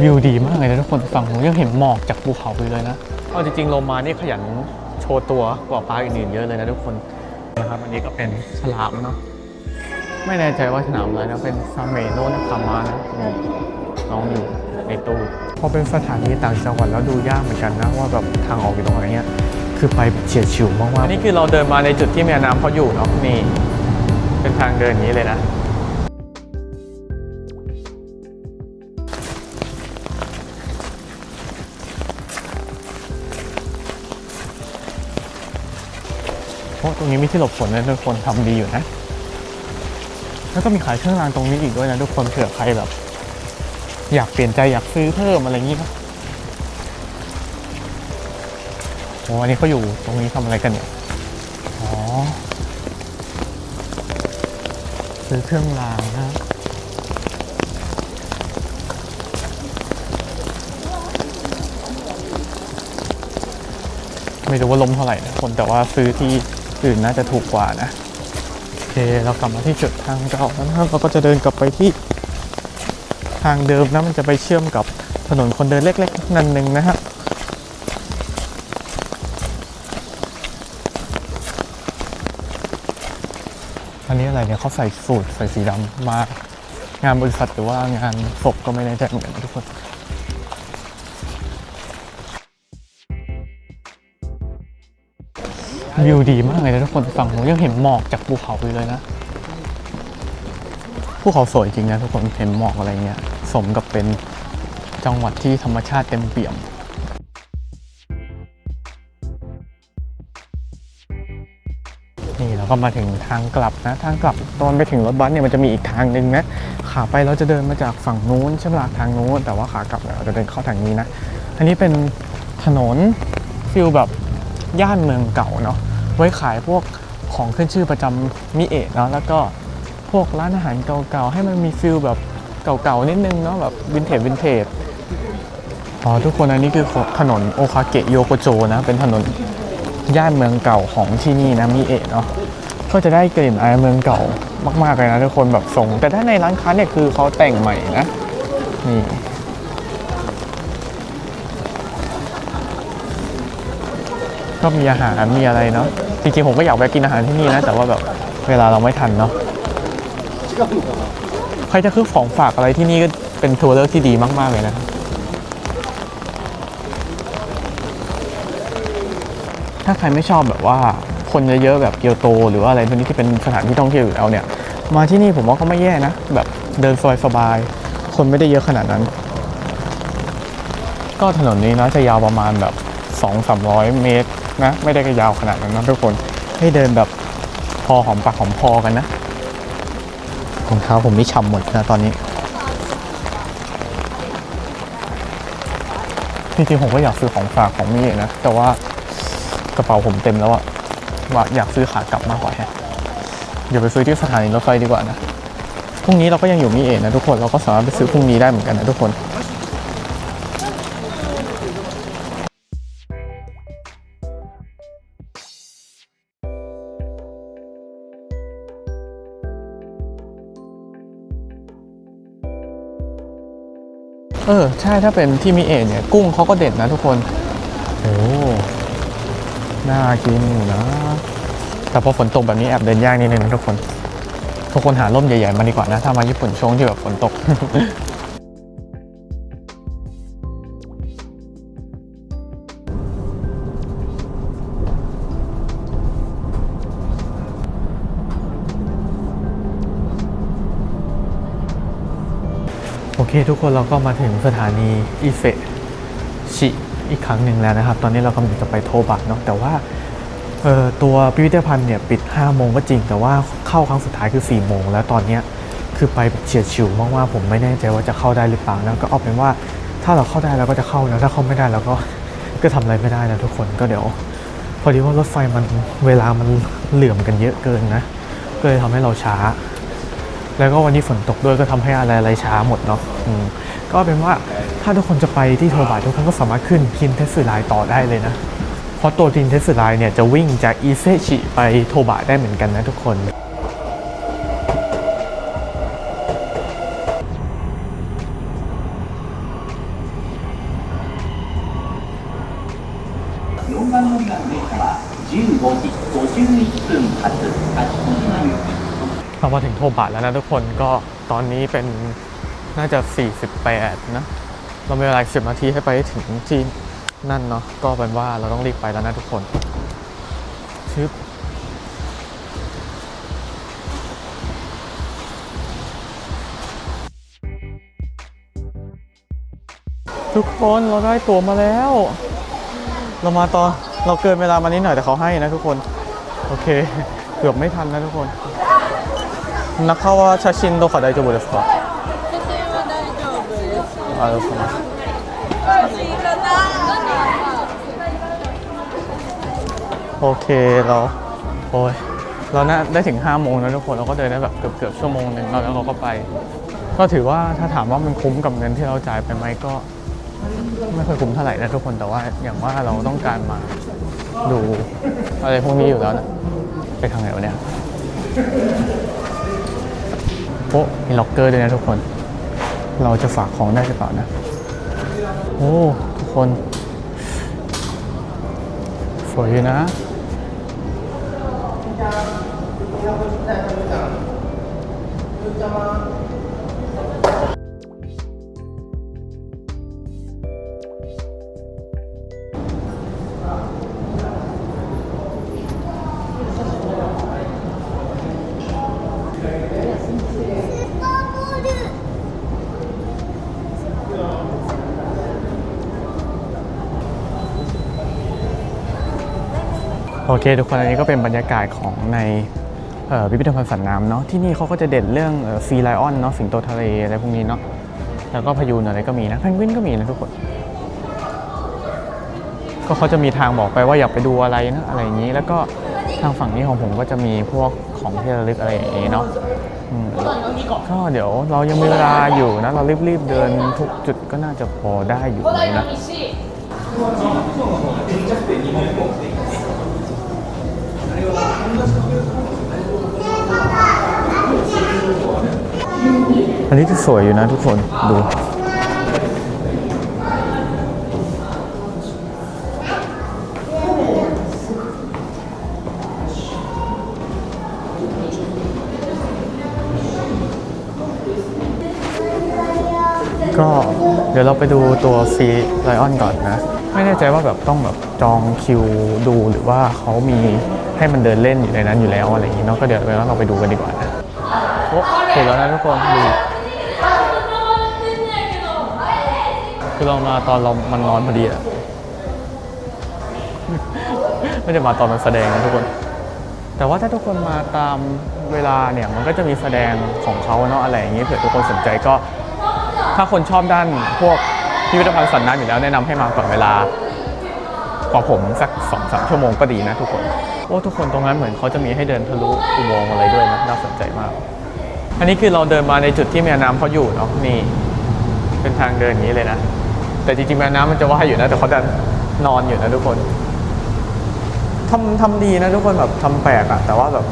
วิวดีมากเลยนะทุกคนฝั่งผมยังเห็นหมอกจากภูเขาอยู่เลยนะเอาจริงๆโลมานี่ขยันโชว์ตัวกว่าปลาอื่นๆเยอะเลยนะทุกคนนะครับอันนี้ก็เป็นฉลามเนาะไม่แน่ใจว่าฉลามอะไรนะเป็นซาเมโนนะคามานะนี่น้องอยู่ในตู้พอเป็นสถานีต่างจังหวัดแล้วดูยากเหมือนกันนะว่าแบบทางออกอยู่ตรงไหนเนี่ยคือไปแบบเฉียดฉิวมากๆอันนี้คือเราเดินมาในจุดที่แม่น้ำเขาอยู่เนาะนี่เป็นทางเดินอย่างนี้เลยนะ ราะตรงนี้มีที่หลบฝนนะทุกคนทำดีอยู่นะ แล้วก็มีขายเครื่องรางตรงนี้อีกด้วยนะทุกคนเผื่อใครแบบ อยากเปลี่ยนใจอยากซื้อเพิ่มอะไรอย่างนี้นะโอ้อันนี้เขาอยู่ตรงนี้ทำอะไรกันเนี่ยอ๋อซื้อเครื่องรางนะไม่รู้ว่าล้มเท่าไหร่นะคนแต่ว่าซื้อที่ อื่นน่าจะถูกกว่านะ โอเค เรากลับมาที่จุดทางเก่าแล้วนะครับ เราก็จะเดินกลับไปที่ทางเดิมนะ มันจะไปเชื่อมกับถนนคนเดินเล็กๆ นั่นหนึ่งนะฮะอันนี้อะไรเนี่ยเขาใส่สูทใส่สีดำมางานบริษัทหรือว่างานศพก็ไม่แน่ใจเหมือนกันทุกคน วิวดีมากเลยนะทุกคนฝั่งผมยังเห็นหมอกจากภูเขาอยู่เลยนะภูเขาสวยจริงนะทุกคนเห็นหมอกอะไรเงี้ยสมกับเป็นจังหวัดที่ธรรมชาติเต็มเปี่ยมนี่เราก็มาถึงทางกลับนะทางกลับตอนไปถึงรถบัสเนี่ยมันจะมีอีกทางหนึ่งนะขาไปเราจะเดินมาจากฝั่งนู้นใช่ไหมล่ะทางนู้นแต่ว่าขากลับเนี่ยเราจะเดินเข้าทางนี้นะอันนี้เป็นถนนฟิลแบบ ย่านเมืองเก่าเนาะไว้ขายพวกของขึ้นชื่อประจำมิเอะเนาะแล้วก็พวกร้านอาหารเก่าๆให้มันมีฟิลแบบเก่าๆนิดนึงเนาะแบบวินเทจวินเทจอ๋อทุกคนอันนี้คือถนนโอคาเกะโยโกโจนะ เป็นถนนย่านเมืองเก่าของที่นี่นะมิเอะเนาะก็จะได้กลิ่นอายเมืองเก่ามากๆเลยนะทุกคนแบบทรงแต่ถ้าในร้านค้าเนี่ยคือเขาแต่งใหม่นะนี่ ก็มีอาหารมีอะไรเนาะจริงๆผมก็อยากไปกินอาหารที่นี่นะ แต่ว่าแบบเวลาเราไม่ทันเนาะใครจะคือของฝากอะไรที่นี่ก็เป็นทัวร์เลือกที่ดีมาก ๆ เลยนะครับถ้าใครไม่ชอบแบบว่าคนเยอะๆแบบเกียวโต หรือว่าอะไรพวกนี้ที่เป็นสถานที่ท่องเที่ยวอยู่แล้วเนี่ย มาที่นี่ผมว่าก็ไม่แย่นะ แบบเดินซอยสบาย คนไม่ได้เยอะขนาดนั้น ก็ถนนนี้นะจะยาวประมาณแบบ 2 3 0 0 เมตร นะ ไม่ได้ก็ยาวขนาดนั้นนะทุกคน ให้เดินแบบพอหอมปากหอมคอกันนะรองเท้าผมนี่ฉ่ำหมดนะตอนนี้ จริงๆผมก็อยากซื้อของฝากของมี่นะ แต่ว่ากระเป๋าผมเต็มแล้วอะว่าอยากซื้อขากลับมากกว่าแฮะเดี๋ยวไปซื้อที่สถานีรถไฟดีกว่านะ พรุ่งนี้เราก็ยังอยู่มิเอะนะทุกคน เราก็สามารถไปซื้อพรุ่งนี้ได้เหมือนกันนะทุกคน เออ ใช่ถ้าเป็นที่มิเอะเนี่ย กุ้งเขาก็เด็ดนะทุกคน โอ้น่ากินอยู่นะ แต่พอฝนตกแบบนี้แอบเดินยากนิดนึงนะทุกคน ทุกคนหาร่มใหญ่ๆมาดีกว่านะ ถ้ามาญี่ปุ่นช่วงที่แบบฝนตก คทุกคนเราก็มาถึงสถานีอิเซชิอีกครั้งหนึ่งแล้วนะครับ ตอนนี้เรากำลังจะไปโทบะเนาะแต่ว่าตัวพิพิธภัณฑ์เนี่ยปิด 5 โมงก็จริง แต่ว่าเข้าครั้งสุดท้ายคือ 4 โมง แล้วตอนนี้คือไปเฉียดฉิวมากๆผมไม่แน่ใจว่าจะเข้าได้หรือเปล่านะก็เอาเป็นว่าถ้าเราเข้าได้เราก็จะเข้านะถ้าเข้าไม่ได้เราก็ก็ทำอะไรไม่ได้นะทุกคนก็เดี๋ยว พอดีว่ารถไฟมันเวลามันเหลื่อมกันเยอะเกินนะ ก็เลยทำให้เราช้า แล้วก็วันนี้ฝนตกด้วยก็ทำให้อะไรอะไรช้าหมดเนาะก็เป็นว่าถ้าทุกคนจะไปที่โทบาทุกคนก็สามารถขึ้นคินเทสึไลต่อได้เลยนะ เพราะตัวคินเทสึไลเนี่ยจะวิ่งจากอิเซชิไปโทบะได้เหมือนกันนะทุกคน เรามาทแล้วนะทุกคนก็ตอนนี้เป็นน่าจะ 48 นะ เรามีเวลาอีก10นาทีให้ไปถึงที่นั่นเนาะก็เป็นว่าเราต้องรีบไปแล้วนะทุกคนชึบทุกคนเราได้ตั๋วมาแล้ว เรามาตอนเราเกินเวลามานิดหน่อยแต่เขาให้นะทุกคน โอเค เกือบไม่ทันนะทุกคน 中は写真とか大丈夫ですか写真は大丈夫です。ありがとうございますโอเคเราโอ้ยเราน่าได้ถึง5โมงแล้วทุกคนเราก็เดินได้แบบเกือบเกือบชั่วโมงหนึ่งแล้วเราก็ไป ก็ถือว่าถ้าถามว่ามันคุ้มกับเงินที่เราจ่ายไปไหมก็ ไม่ค่อยคุ้มเท่าไหร่นะทุกคนแต่ว่าอย่างว่าเราต้องการมาดูอะไรพวกนี้อยู่แล้วนะไปทางไหนวะเนี่ย โอ้มีล็อกเกอร์ด้วยนะทุกคน เราจะฝากของได้หรือเปล่านะ โอ้ ทุกคนสวยอยู่นะ โอเคทุกคนอันนี้ก็เป็นบรรยากาศของในพิพิธภัณฑ์สัตว์น้ำเนาะที่นี่เขาก็จะเด่นเรื่องซีไลออนเนาะสิงโตทะเลอะไรพวกนี้เนาะแล้วก็พายูนอะไรก็มีนะแพนกวินก็มีนะทุกคน ก็เขาจะมีทางบอกไปว่าอยากไปดูอะไรนะอะไรอย่างนี้ แล้วก็ทางฝั่งนี้ของผมก็จะมีพวกของที่ระลึกอะไรอย่างนี้เนาะก็เดี๋ยวเรายังมีเวลาอยู่นะ เรารีบๆเดินทุกจุดก็น่าจะพอได้อยู่นะ อันนี้จะสวยอยู่นะทุกคนดูก็เดี๋ยวเราไปดูตัวซีไลออนก่อนนะ ไม่แน่ใจว่าแบบต้องแบบจองคิวดูหรือว่าเขามี ให้มันเดินเล่นอยู่ในนั้นอยู่แล้วอะไรอย่างนี้เนาะก็เดี๋ยวเราไปดูกันดีกว่านะโอ้เห็นแล้วนะทุกคนดูคือเรามาตอนเรามันนอนพอดีอะไม่ได้มาตอนมันแสดงนะทุกคน แต่ว่าถ้าทุกคนมาตามเวลาเนี่ยมันก็จะมีแสดงของเขาเนาะอะไรอย่างนี้เผื่อทุกคนสนใจก็ ถ้าคนชอบด้านพวกพิพิธภัณฑ์สัตว์น้ำอยู่แล้วแนะนำให้มาก่อนเวลา กว่าผมสักสองสามชั่วโมงก็ดีนะทุกคน อ้ทุกคนตรงนั้นเหมือนเขาจะมีให้เดินทะลุอุโมงค์อะไรด้วยนะน่าสนใจมาก อันนี้คือเราเดินมาในจุดที่แม่น้ำเขาอยู่เนาะนี่เป็นทางเดินอย่างนี้เลยนะ แต่จริงๆแม่น้ำมันจะว่ายอยู่นะ แต่เขาดันนอนอยู่นะทุกคนทำทำดีนะทุกคนแบบทำแปลกอะแต่ว่าแบบ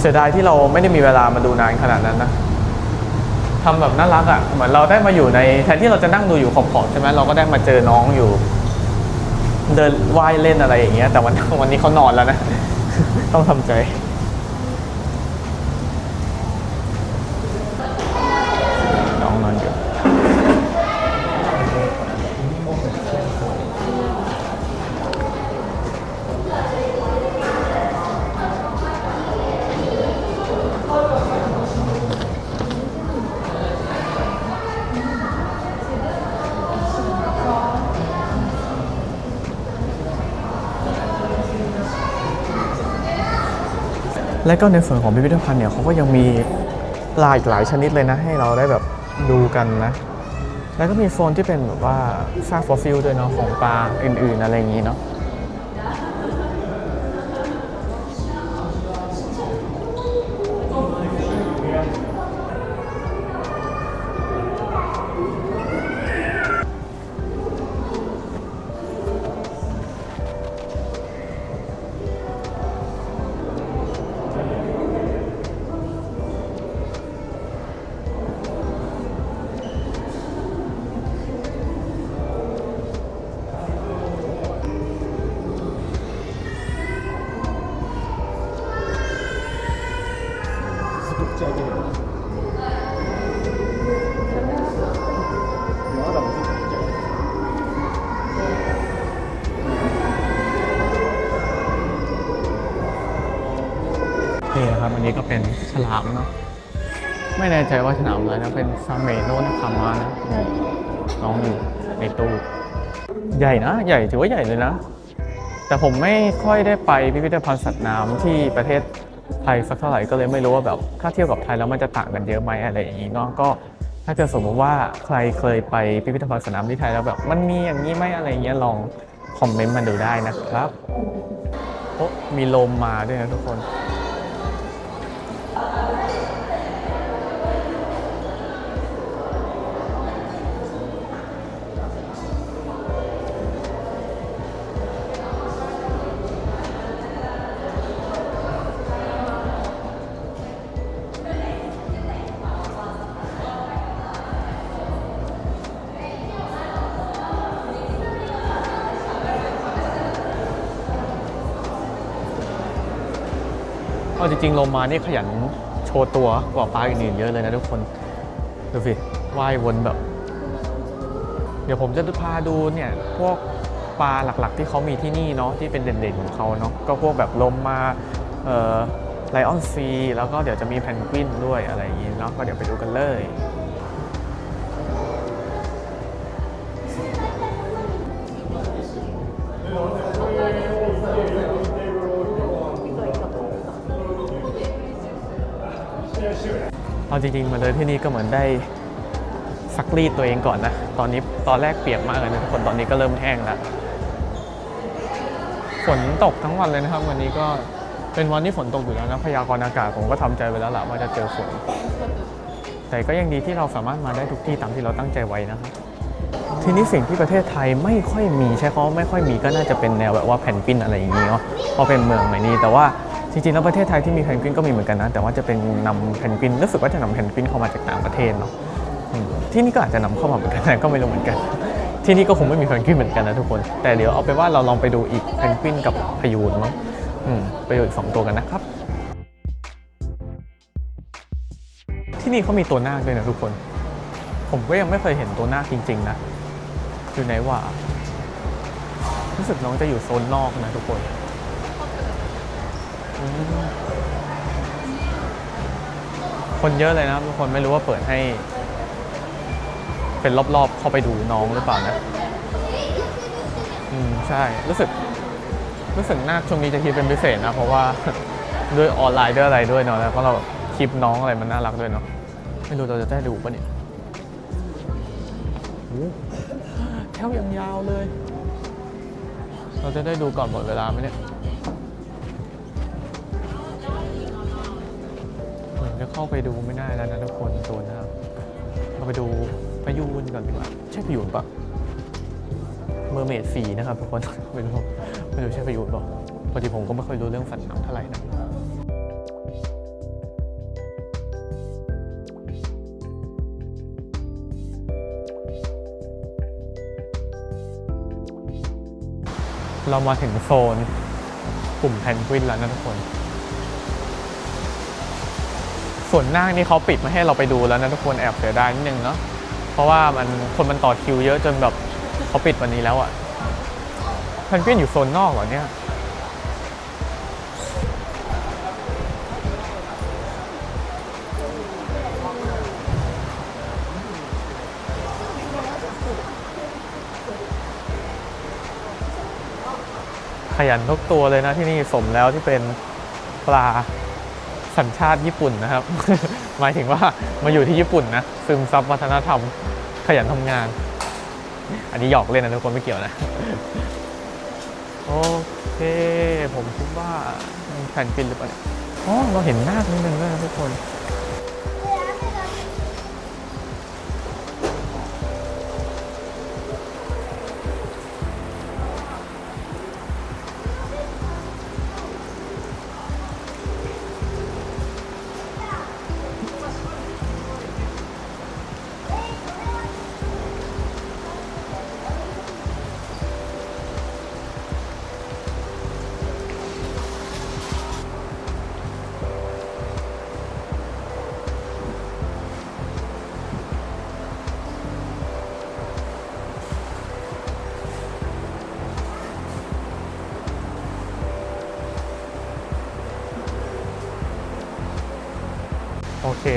เสียดายที่เราไม่ได้มีเวลามาดูนานขนาดนั้นนะทำแบบน่ารักอะ่ะเหมือนเราได้มาอยู่ในแทนที่เราจะนั่งดูอยู่ขอบๆใช่ไหมเราก็ได้มาเจอน้องอยู่ เดินว่ายเล่นอะไรอย่างเงี้ยแต่วันวันนี้เขานอนแล้วนะ ต้องทำใจ และก็ในส่วนของพิพิธภัณฑ์เนี่ยเขาก็ยังมีปลาอีกหลายชนิดเลยนะ ให้เราได้แบบดูกันนะ แล้วก็มีโซนที่เป็นแบบว่าซากฟอสซิลด้วยเนาะของปลาอื่นๆอะไรอย่างนี้เนาะ นะครับ อันนี้ก็เป็นฉลามเนาะ ไม่แน่ใจว่าฉลามอะไรนะ เป็นซาเมโนนะคามานะน้องอยู่ในตู้ ใหญ่นะ ใหญ่ถือว่าใหญ่เลยนะ แต่ผมไม่ค่อยได้ไปพิพิธภัณฑ์สัตว์น้ำที่ประเทศไทยสักเท่าไหร่ก็เลยไม่รู้ว่าแบบถ้าเทียบกับไทยแล้วมันจะต่างกันเยอะไหมอะไรอย่างนี้เนาะก็ถ้าเกิดสมมติว่าใครเคยไปพิพิธภัณฑ์สัตว์น้ำที่ไทยแล้วแบบมันมีอย่างนี้ไหมอะไรอย่างเงี้ยลองคอมเมนต์มาดูได้นะครับโอ้มีลมมาด้วยนะทุกคน เอาจริงๆโลมานี่ขยันโชว์ตัวกว่าปลาอื่นๆเยอะเลยนะทุกคน ดูสิว่ายวนแบบ เดี๋ยวผมจะพาดูเนี่ยพวกปลาหลักๆ ที่เขามีที่นี่เนาะที่เป็นเด่นๆของเขาเนาะก็พวกแบบโลมาเอ่อไลออนซีแล้วก็เดี๋ยวจะมีแพนกวินด้วยอะไรอย่างนี้เนาะก็เดี๋ยวไปดูกันเลย เอาจริงๆมาเลยที่นี่ก็เหมือนได้ซักรีดตัวเองก่อนนะ ตอนนี้ตอนแรกเปียกมากเลยนะทุกคนตอนนี้ก็เริ่มแห้งแล้ว ฝนตกทั้งวันเลยนะครับ วันนี้ก็เป็นวันที่ฝนตกอยู่แล้วนะพยากรณ์อากาศผมก็ทำใจไว้แล้วล่ะว่าจะเจอฝน แต่ก็ยังดีที่เราสามารถมาได้ทุกที่ตามที่เราตั้งใจไว้นะครับทีนี้สิ่งที่ประเทศไทยไม่ค่อยมีใช้คำว่าไม่ค่อยมีก็น่าจะเป็นแนวแบบว่าแผ่นกวินอะไรอย่างนี้เนาะเพราะเป็นเมืองใหม่นี้แต่ว่า จริงๆแล้วประเทศไทยที่มีแผ่นกวินก็มีเหมือนกันนะ แต่ว่าจะเป็นนำแผ่นกวินรู้สึกว่าจะนำแผ่นกวินเข้ามาจากต่างประเทศเนาะที่นี่ก็อาจจะนำเข้ามาเหมือนกันแต่ก็ไม่รู้เหมือนกัน ที่นี่ก็คงไม่มีแพนกวินเหมือนกันนะทุกคน แต่เดี๋ยวเอาไปว่าเราลองไปดูอีกแพนกวินกับพยูนเนาะอืมไปดูอีกสองตัวกันนะครับ ที่นี่เขามีตัวนาคด้วยนะทุกคน ผมก็ยังไม่เคยเห็นตัวนาคจริง ๆ นะ อยู่ไหนวะรู้สึกน้องจะอยู่โซนนอกนะทุกคน คนเยอะเลยนะครับทุกคนไม่รู้ว่าเปิดให้ เป็นรอบๆเข้าไปดูน้องหรือเปล่านะ อืมใช่ รู้สึก รู้สึกนาช่วงนี้จะคิดเป็นพิเศษนะ เพราะว่าด้วยออนไลน์ด้วยอะไรด้วยเนาะแล้วก็เราคลิปน้องอะไรมันน่ารักด้วยเนาะไม่รู้เราจะได้ดูปะเนี่ยโอ้แถวยังยาวเลย เราจะได้ดูก่อนหมดเวลาไหมเนี่ย เข้าไปดูไม่ได้แล้วนะทุกคนตัวนะครับเราไปดูพายุนก่อนดีกว่าใช่พายุนปะเมอร์เมดสีนะครับทุกคนไม่รู้ไม่รู้ใช่พายุนปะพอดีผมก็ไม่ค่อยรู้เรื่องสัตว์น้ำเท่าไหร่นะเรามาถึงโซนกลุ่มแพนกวินแล้วนะทุกคน ส่วนหน้านี่เขาปิดไม่ให้เราไปดูแล้วนะทุกคนแอบเสียดายนิดนึงเนาะเพราะว่ามันคนมันต่อคิวเยอะจนแบบเขาปิดวันนี้แล้วอะ่ะแพนกวินอยู่โซนนอกเหรอเนี่ยขยันทุกตัวเลยนะที่นี่สมแล้วที่เป็นปลา สัญชาติญี่ปุ่นนะครับ หมายถึงว่ามาอยู่ที่ญี่ปุ่นนะซึมซับวัฒนธรรมขยันทำงาน อันนี้หยอกเล่นนะทุกคนไม่เกี่ยวนะ โอเค ผมคิดว่าแผ่นกินหรือเปล่าเนี่ยอ๋อเราเห็นหน้านิดนึงด้วยนะทุกคน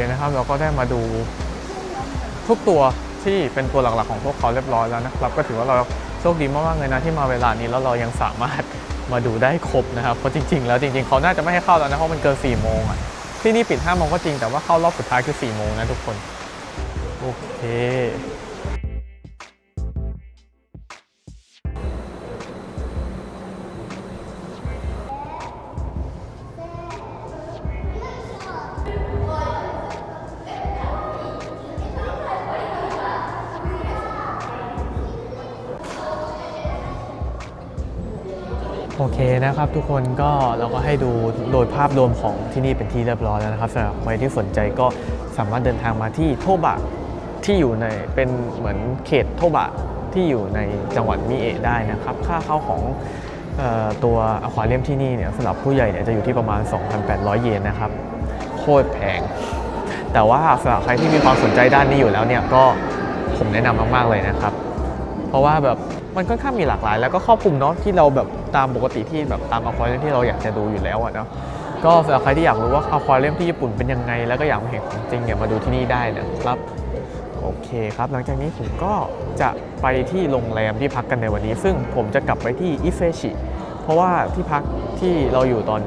นะครับ เราก็ได้มาดูทุกตัวที่เป็นตัวหลักๆของพวกเขาเรียบร้อยแล้วนะครับ ก็ถือว่าเราโชคดีมากๆเลยนะที่มาเวลานี้แล้วเรายังสามารถมาดูได้ครบนะครับ เพราะจริง ๆ แล้วจริง ๆ เขาน่าจะไม่ให้เข้าแล้วนะเพราะมันเกิน4ี่โมงอะที่นี่ปิด5้าโมงก็จริงแต่ว่าเข้ารอบสุดท้ายคือ4ี่โมงนะทุกคน โอเค นะครับทุกคนก็เราก็ให้ดูโดยภาพรวมของที่นี่เป็นที่เรียบร้อยแล้วนะครับสำหรับใครที่สนใจก็สามารถเดินทางมาที่โทบะที่อยู่ในเป็นเหมือนเขตโทบะที่อยู่ในจังหวัดมิเอะได้นะครับ ค่าเข้าของออตัวอควาเรียมที่นี่เนี่ยสำหรับผู้ใหญ่เนี่ยจะอยู่ที่ประมาณ 2,800 เยนนะครับ โคตรแพง แต่ว่าสำหรับใครที่มีความสนใจด้านนี้อยู่แล้วเนี่ยก็ผมแนะนำมาก ๆ เลยนะครับ เพราะว่าแบบ มันค่อนข้างมีหลากหลาย แล้วก็ครอบคลุมเนาะที่เราแบบตามปกติที่แบบตามอควาเรียมที่เราอยากจะดูอยู่แล้วอะเนาะก็สำหรับใครที่อยากรู้ว่าอควาเรียมที่ญี่ปุ่นเป็นยังไง แล้วก็อยากมาเห็นของจริงเนี่ยมาดูที่นี่ได้นะครับโอเคครับ หลังจากนี้ผมก็จะไปที่โรงแรมที่พักกันในวันนี้ ซึ่งผมจะกลับไปที่อิเฟชิเพราะว่าที่พักที่เราอยู่ตอน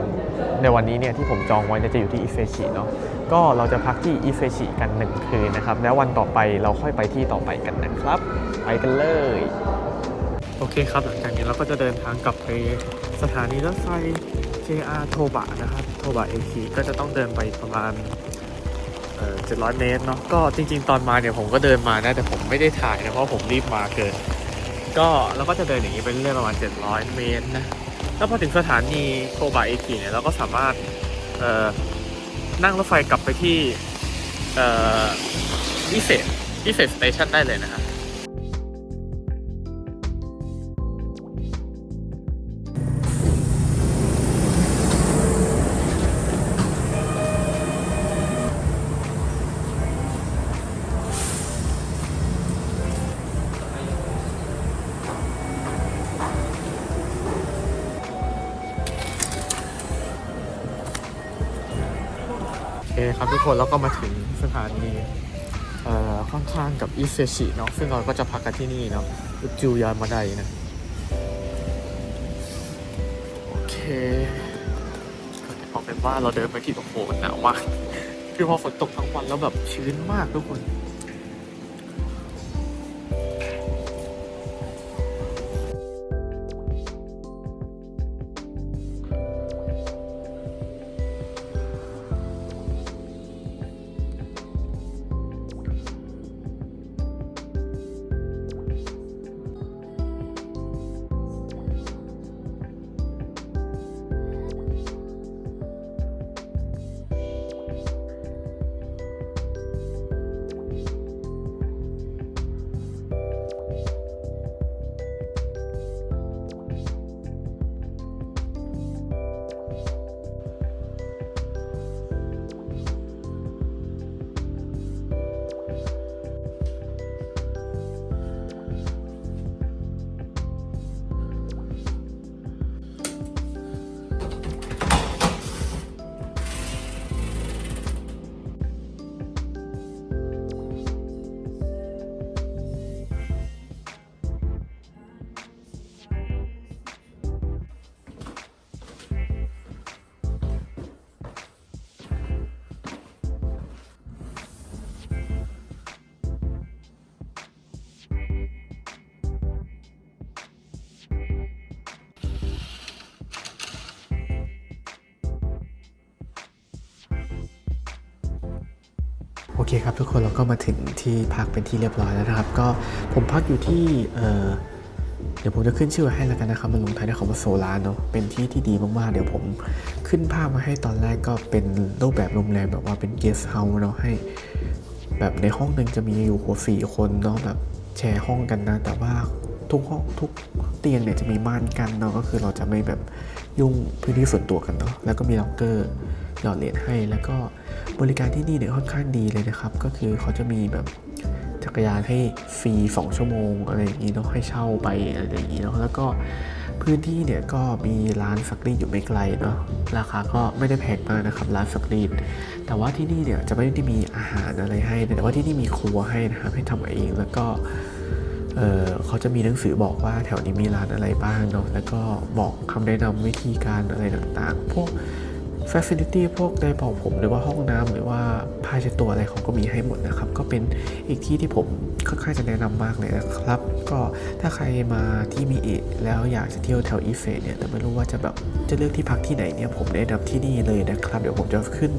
ในวันนี้เนี่ยที่ผมจองไว้จะอยู่ที่อิเฟชิเนาะก็เราจะพักที่อิเฟชิกันหนึ่งคืนนะครับ แล้ววันต่อไปเราค่อยไปที่ต่อไปกันนะครับ ไปกันเลย โอเคครับ หลังจากนี้เราก็จะเดินทางกลับไปสถานีรถไฟ JR โทบะนะครับ โทบะเอคีก็จะต้องเดินไปประมาณเอ่อ700เมตรเนาะ ก็จริง ๆ ตอนมาเนี่ยผมก็เดินมานะ แต่ผมไม่ได้ถ่ายนะ เพราะผมรีบมาเกิน ก็เราก็จะเดินอย่างนี้ไปเรื่อยๆประมาณ 700 เมตรนะ แล้วพอถึงสถานีโทบะเอคีเนี่ยเราก็สามารถเอ่อนั่งรถไฟกลับไปที่เอ่อวิเศษวิเศษสเตชันได้เลยนะครับ คครับทุกคนแล้วก็มาถึงสถานีเอ่อค่อนข้างกับอิเซชิเนาะซึ่งเราก็จะพักกันที่นี่เนาะจูยามาไดนะโอเคก็เอาเป็นว่าเราเดินไปที่ตรงโหหนาวมากคือพอฝนตกทั้งวันแล้วแบบชื้นมากทุกคน คครับทุกคนเราก็มาถึงที่พักเป็นที่เรียบร้อยแล้วนะครับ ก็ผมพักอยู่ที่เออเดี๋ยวผมจะขึ้นชื่อไว้ให้แล้วกันนะครับมันลงท้ายด้วยคำว่าโซลาร์เนาะเป็นที่ที่ดีมากๆ เดี๋ยวผมขึ้นภาพมาให้ตอนแรกก็เป็นรูปแบบโรงแรมแบบว่าเป็นเกสต์เฮาส์เนาะให้ แบบในห้องหนึ่งจะมีอยู่หัวสี่คนเนาะแบบแชร์ห้องกันนะ แต่ว่าทุกห้องทุกเตียงเนี่ยจะมีม่านกันเนาะก็คือเราจะไม่แบบ ยุ่งพื้นที่ส่วนตัวกันเนาะแล้วก็มีล็อกเกอร์หยอดเหรียญให้ แล้วก็บริการที่นี่เนี่ยค่อนข้างดีเลยนะครับ ก็คือเขาจะมีแบบจักรยานให้ฟรี 2 ชั่วโมงอะไรอย่างนี้เนาะให้เช่าไปอะไรอย่างนี้เนาะแล้วก็พื้นที่เนี่ยก็มีร้านซักรีดอยู่ไม่ไกลเนาะราคาก็ไม่ได้แพงมากนะครับร้านซักรีดแต่ว่าที่นี่เนี่ยจะไม่ได้มีอาหารอะไรให้ แต่ว่าที่นี่มีครัวให้นะครับให้ทำเองแล้วก็ เเขาจะมีหนังสือบอกว่าแถวนี้มีร้านอะไรบ้างเนาะแล้วก็บอกคำแนะนำวิธีการอะไรต่างๆ พวก Facility พวกไดร์เป่าผมหรือว่าห้องน้ำหรือว่าผ้าเช็ดตัวอะไรเขาก็มีให้หมดนะครับ ก็เป็นอีกที่ที่ผมค่อนข้างจะแนะนำมากเลยนะครับ ก็ถ้าใครมาที่มีเอะแล้วอยากจะเที่ยวแถวอีเฟเนี่ยแต่ไม่รู้ว่าจะแบบจะเลือกที่พักที่ไหนเนี่ยผมแนะนำที่นี่เลยนะครับ เดี๋ยวผมจะขึ้น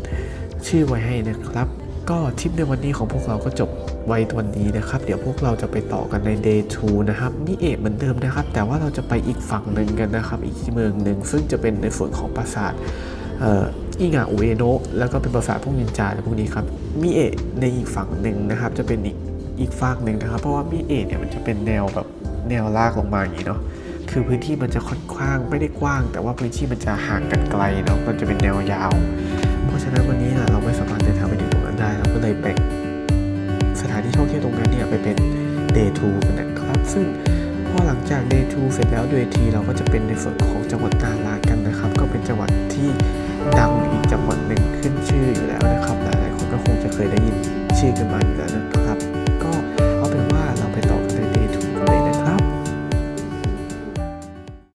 ชื่อไว้ให้นะครับ ก็ทริปในวันนี้ของพวกเราก็จบ ไว้วันนี้นะครับ เดี๋ยวพวกเราจะไปต่อกันใน day 2 นะครับมิเอะเหมือนเดิมนะครับ แต่ว่าเราจะไปอีกฝั่งหนึ่งกันนะครับ อีกเมืองหนึ่งซึ่งจะเป็นในส่วนของปราสาทอิงาอุเอโนะแล้วก็เป็นปราสาทพวกนินจาอะไรพวกนี้ครับมิเอะในอีกฝั่งหนึ่งนะครับ จะเป็นอีกอีกฝั่งหนึ่งนะครับ เพราะว่ามิเอะเนี่ยมันจะเป็นแนวแบบแนวลากลงมาอย่างนี้เนาะคือพื้นที่มันจะค่อนข้างไม่ได้กว้าง แต่ว่าพื้นที่มันจะห่างกันไกลเนาะมันจะเป็นแนวยาว เพราะฉะนั้นวันนี้นะเราไม่สามารถเดินทางไปถึงตรงนั้นได้เราก็เลยแบ่ง ท่องเท่ตรงนั้นเนี่ยไปเป็น day 2กันนะครับ ซึ่งพอหลังจาก day 2เสร็จแล้วดยทีเราก็จะเป็นในส่วนของจังหวัดนารากันนะครับ ก็เป็นจังหวัดที่ดังอีกจังหวัดหนึ่งขึ้นชื่ออยู่แล้วนะครับ หลายๆคนก็คงจะเคยได้ยินชื่อกันมาอยู่แล้วนะครับ